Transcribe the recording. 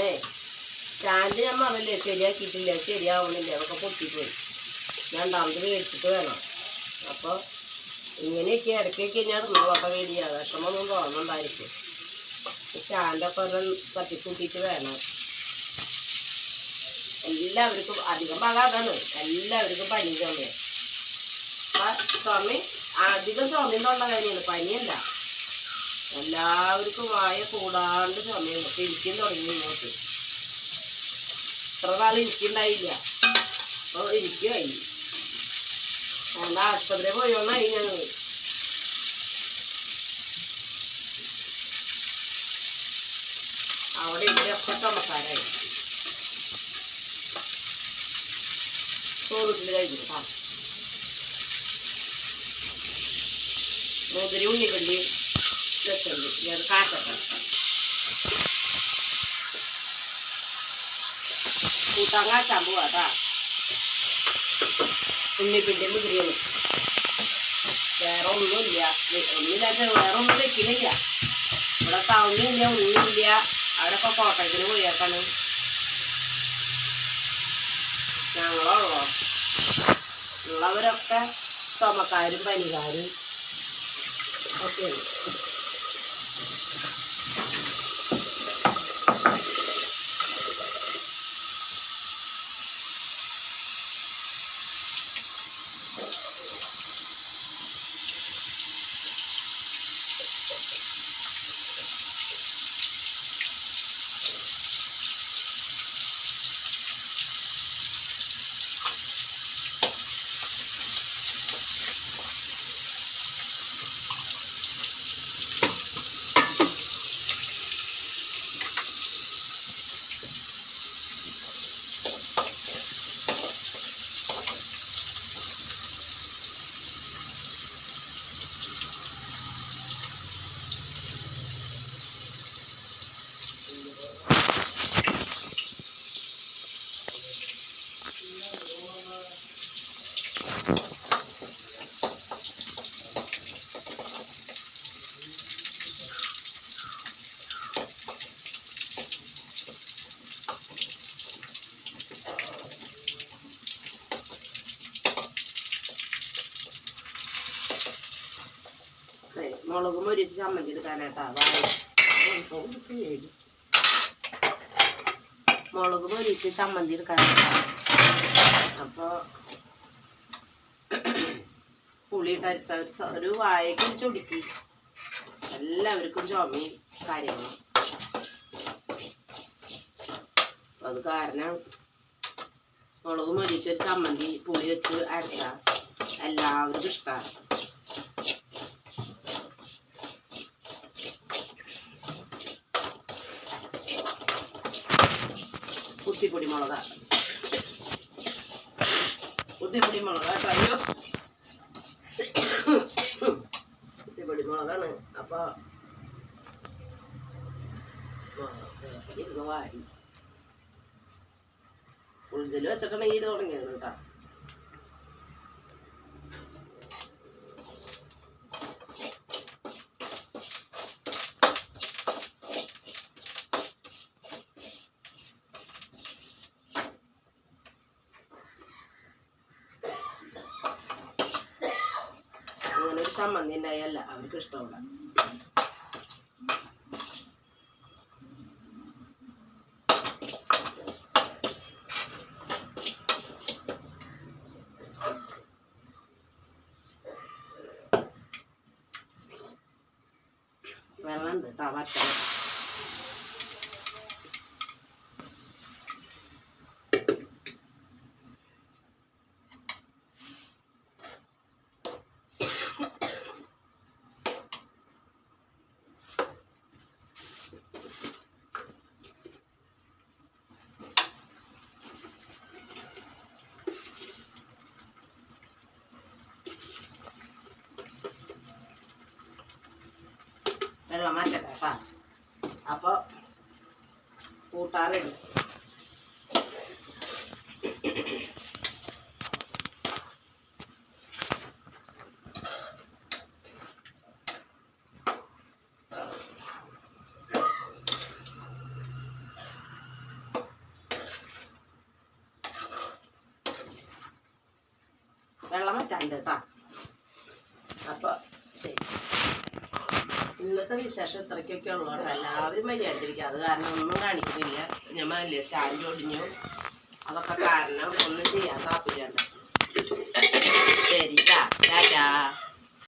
ഞാനേ സ്റ്റാൻഡ് ഞാൻ പറഞ്ഞില്ലേ ശരിയാക്കിയിട്ടില്ല ശരിയാവണില്ല അതൊക്കെ പൊട്ടിപ്പോയി. രണ്ടാമത് മേടിച്ചിട്ട് വേണം. അപ്പോൾ ഇങ്ങനെയൊക്കെ ഇടയ്ക്കൊക്കെ ഞാൻ ഇടുന്നതൊക്കെ വേടിയാ വിഷമൊന്നും തോന്നുന്നുണ്ടായിരിക്കും സ്റ്റാൻഡൊക്കെ ഒന്ന് തട്ടിക്കൂട്ടിയിട്ട് വേണം. എല്ലാവർക്കും അധികം അതാണ്. എല്ലാവർക്കും പനി ചുമയാണ്. അപ്പം ചുമ അധികം ചുമയുന്നുള്ള കാര്യമാണ്. പനിയല്ല. എല്ലാവർക്കും വായ കൂടാണ്ട് സമയം. അപ്പൊ ഇരിക്കും തുടങ്ങി ഇങ്ങോട്ട്. ഇത്ര നാൾ ഇരിക്കുണ്ടായില്ല. അപ്പൊ ഇരിക്കുമായി അതുകൊണ്ട് ആശുപത്രി പോയോണ്ടായി ഞങ്ങൾ അവിടെ ഇവരൊക്കെ ചുമക്കാരായി ചോറിട്ടില്ല കഴിഞ്ഞു. മുതിരി ഉണ്ണിക്കള്ളി വെച്ചുണ്ട് ഞാൻ കാട്ടട്ടെ കൂട്ടാൻ ചമ്പുവാട്ടാ പോവാട്ടാ ഉണ്ണിപ്പിണ്ടി മുതിരിയാണ് വേറെ ഒന്നുമില്ല ഒന്നുമില്ലാത്ത വേറെ ഒന്നും വെക്കുന്നില്ല ഇവിടെ ടൗണിലില്ല ഒന്നുമില്ല അവരൊക്കെ കോട്ടയത്തിന് പോയേക്കാണ്. ഞങ്ങളുള്ളോ ഉള്ളവരൊക്കെ ചുമക്കാരും പനികാരും ഒക്കെയാണ്. മുളക് മൊരിച്ച് ചമ്മന്തി വായ മുളക് മൊരിച്ച് ചമ്മന്തി എടുക്കാനായിട്ടാ. അപ്പൊ പുളിയിട്ട് അരച്ച ഒരു ഒരു വായക്ക് ഒരു ചൊടിക്ക്. എല്ലാവർക്കും ചുമയും കാര്യങ്ങളും. അത് കാരണം മുളക് മൊരിച്ചൊരു ചമ്മന്തി പുളി വെച്ച് അരച്ച എല്ലാവർക്കും ഇഷ്ടമാണ് കുത്തിപ്പൊടി മുളക കുത്തിപ്പൊടി മുളക കേട്ടോ. അയ്യോ. കുത്തിപ്പൊടി മുളകാണ് അപ്പൊ ഇരുന്ന് വാരി ഉൾജിൽ വെച്ചിട്ടുണ്ടെങ്കിൽ ഇത് തുടങ്ങിയത് കേട്ടോ. അങ്ങനെ ഒരു ചമ്മന്തി ഉണ്ടായല്ല അവർക്ക് ഇഷ്ടമുള്ള വെള്ളം ഉണ്ട് വെള്ളം മാറ്റട്ടെ കേട്ടോ അപ്പോൾ കൂട്ടാറുണ്ട്. വെള്ളം മറ്റാണ്ട് കേട്ടോ അപ്പോൾ ശരി. ഇന്നത്തെ വിശേഷം ഇത്രയ്ക്കൊക്കെ ഉള്ളൂ കേട്ടോ എല്ലാവരും മര്യാദയിരിക്കും അത് കാരണം ഒന്നും കാണിക്കുന്നില്ല. ഞാൻ പറഞ്ഞില്ലേ സ്റ്റാൻഡ് ഒടിഞ്ഞു. അതൊക്കെ കാരണം ഒന്നും ചെയ്യാൻ താല്പര്യമുണ്ട് ശരി ടാറ്റാ.